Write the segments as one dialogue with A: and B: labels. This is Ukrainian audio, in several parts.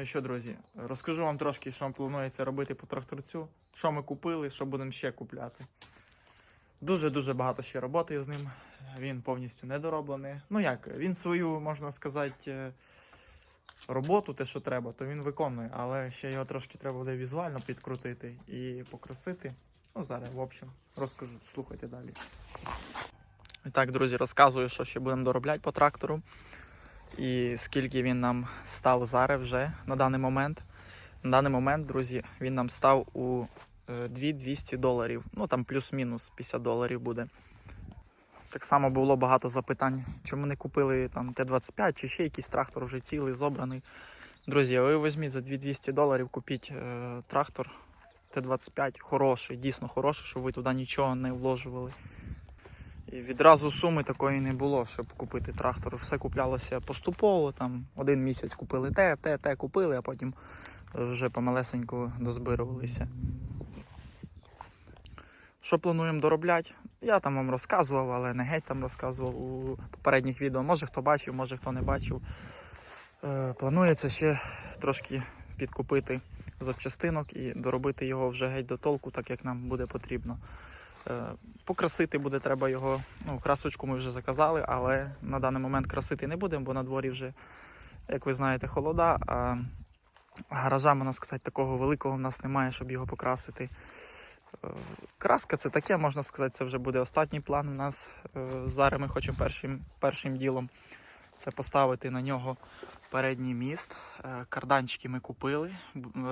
A: Ну і що, друзі, розкажу вам трошки, що планується робити по тракторцю, що ми купили, що будемо ще купляти. Дуже-дуже багато ще роботи з ним. Він повністю недороблений. Ну як, він свою, можна сказати, е, роботу, те, що треба, то він виконує, але ще його трошки треба буде візуально підкрутити і покрасити. Ну, зараз, в общем, розкажу, слухайте далі. І так, друзі, розказую, що ще будемо доробляти по трактору. І скільки він нам став зараз вже на даний момент. На даний момент, друзі, він нам став у е, 2200 доларів. Ну там плюс-мінус 50 доларів буде. Так само було багато запитань, чому не купили там Т-25 чи ще якийсь трактор вже цілий, зобраний. Друзі, ви візьміть за 2200 доларів, купіть е, трактор Т-25, хороший, дійсно хороший, щоб ви туди нічого не вложували. І відразу суми такої не було, щоб купити трактор. Все куплялося поступово. Там один місяць купили те, те, те купили, а потім вже помалесеньку дозбирувалися. Що плануємо доробляти? Я там вам розказував, але не геть там розказував у попередніх відео. Може хто бачив, може хто не бачив. Е, планується ще трошки підкупити запчастинок і доробити його вже геть до толку, так як нам буде потрібно. Е, Покрасити буде треба його. Ну, красочку ми вже заказали, але на даний момент красити не будемо, бо на дворі вже, як ви знаєте, холода. А гаража, можна сказати, такого великого в нас немає, щоб його покрасити. Е, Краска це таке, можна сказати, це вже буде останній план у нас. Е, Зараз ми хочемо першим, першим ділом це поставити на нього передній міст. Карданчики ми купили.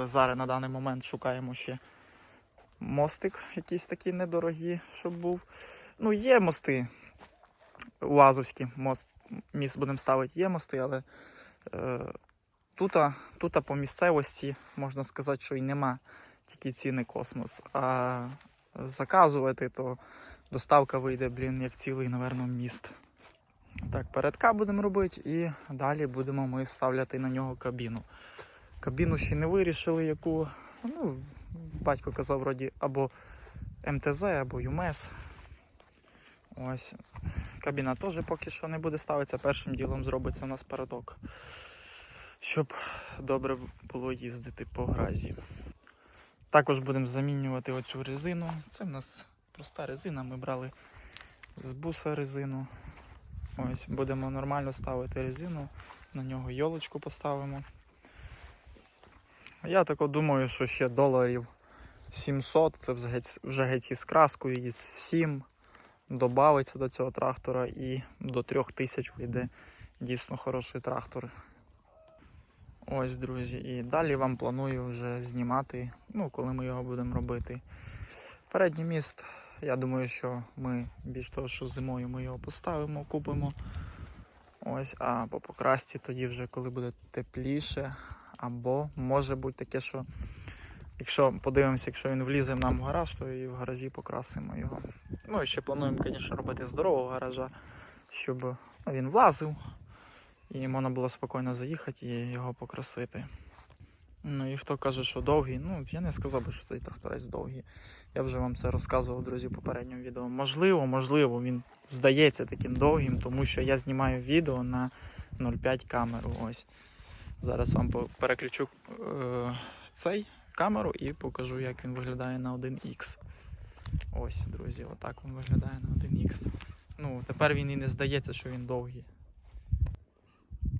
A: Зараз на даний момент шукаємо ще мостик, якийсь такий недорогі, щоб був. Ну, є мости. Уазовські мост, міст будемо ставити, є мости, але е, тут, тут по місцевості можна сказати, що і нема тільки ціни космос. А заказувати, то доставка вийде, блін, як цілий, напевно, міст. Так, передка будемо робити і далі будемо ми ставляти на нього кабіну. Кабіну ще не вирішили, яку. Ну, батько казав, вроді, або МТЗ, або ЮМЕС. Ось. Кабіна теж поки що не буде ставитися. Першим ділом зробиться у нас передок. Щоб добре було їздити по гразі. Також будемо замінювати оцю резину. Це в нас проста резина. Ми брали з буса резину. Ось, будемо нормально ставити резину, на нього йолочку поставимо. Я так думаю, що ще доларів 700, це вже геть, із краскою, із всім додається до цього трактора і до 3000 вийде дійсно хороший трактор. Ось, друзі, і далі вам планую вже знімати, ну, коли ми його будемо робити. Передній міст, я думаю, що ми більш того, що зимою ми його поставимо, купимо. Ось, а по покрасці тоді вже коли буде тепліше, або може бути таке, що якщо подивимося, якщо він влізе нам в гараж, то і в гаражі покрасимо його. Ну і ще плануємо, звісно, робити здорового гаража, щоб він влазив і можна було спокійно заїхати і його покрасити. Ну і хто каже, що довгий, ну я не сказав би, що цей тракторець довгий. Я вже вам це розказував, друзі, в попередньому відео. Можливо, можливо, він здається таким довгим, тому що я знімаю відео на 0,5 камеру. Ось. Зараз вам переключу е, цей камеру і покажу, як він виглядає на 1Х. Ось, друзі, отак він виглядає на 1Х. Ну, тепер він і не здається, що він довгий.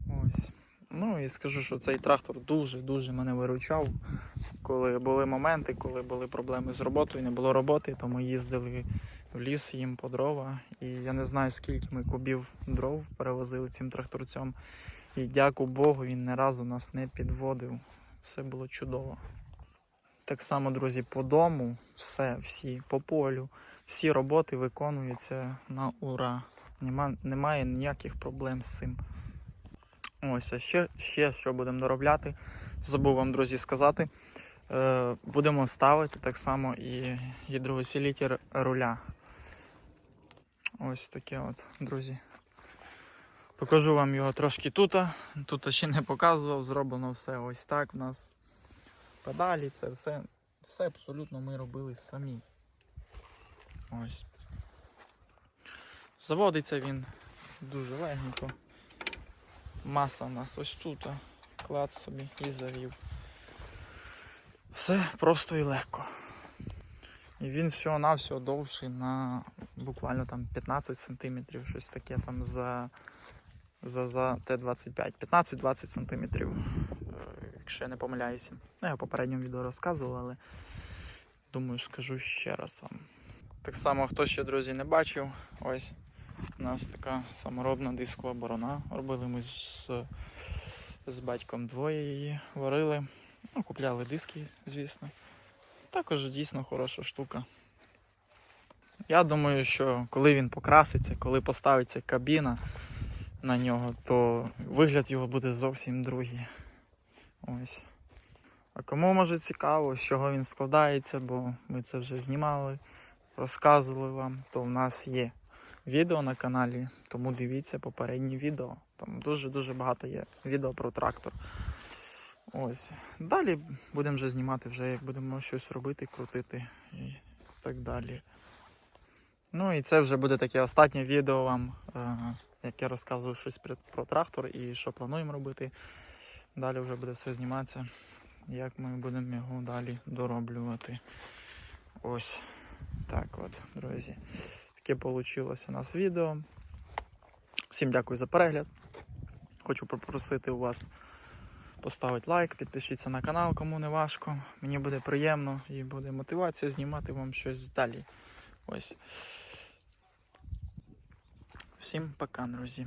A: Ось. Ну і скажу, що цей трактор дуже-дуже мене виручав. Коли були моменти, коли були проблеми з роботою, не було роботи, то ми їздили в ліс їм по дрова. І я не знаю, скільки ми кубів дров перевозили цим тракторцем. І дяку Богу, він ні разу нас не підводив. Все було чудово. Так само, друзі, по дому, все, всі, по полю, всі роботи виконуються на ура. Нема, немає ніяких проблем з цим. Ось, а ще, ще що будемо доробляти. Забув вам, друзі, сказати. Е, будемо ставити так само і гідроусилитель руля. Ось таке от, друзі. Покажу вам його трошки тут. Тут ще не показував, зроблено все ось так. У нас педалі, це все, все абсолютно ми робили самі. Ось. Заводиться він дуже легенько. Маса у нас ось тут. клад собі і завів. Все просто і легко. І він всього-навсього довший на буквально там 15 сантиметрів, щось таке там за, за, за Т-25. 15-20 сантиметрів, е, якщо я не помиляюся. Ну, я в попередньому відео розказував, але думаю, скажу ще раз вам. Так само, хто ще, друзі, не бачив, ось у нас така саморобна дискова борона. Робили ми з, з батьком двоє її варили. Ну, купляли диски, звісно. Також дійсно хороша штука. Я думаю, що коли він покраситься, коли поставиться кабіна на нього, то вигляд його буде зовсім другий. Ось. А кому може цікаво, з чого він складається, бо ми це вже знімали, розказували вам, то в нас є відео на каналі, тому дивіться попередні відео. Там дуже-дуже багато є відео про трактор. Ось. Далі будемо вже знімати, вже як будемо щось робити, крутити і так далі. Ну і це вже буде таке останнє відео вам, е, як я розказую щось про, про трактор і що плануємо робити. Далі вже буде все зніматися, як ми будемо його далі дороблювати. Ось так от, друзі. Таке вийшло у нас відео. Всім дякую за перегляд. Хочу попросити у вас поставити лайк, підпишіться на канал, кому не важко. Мені буде приємно і буде мотивація знімати вам щось далі. Ось. Всім пока, друзі.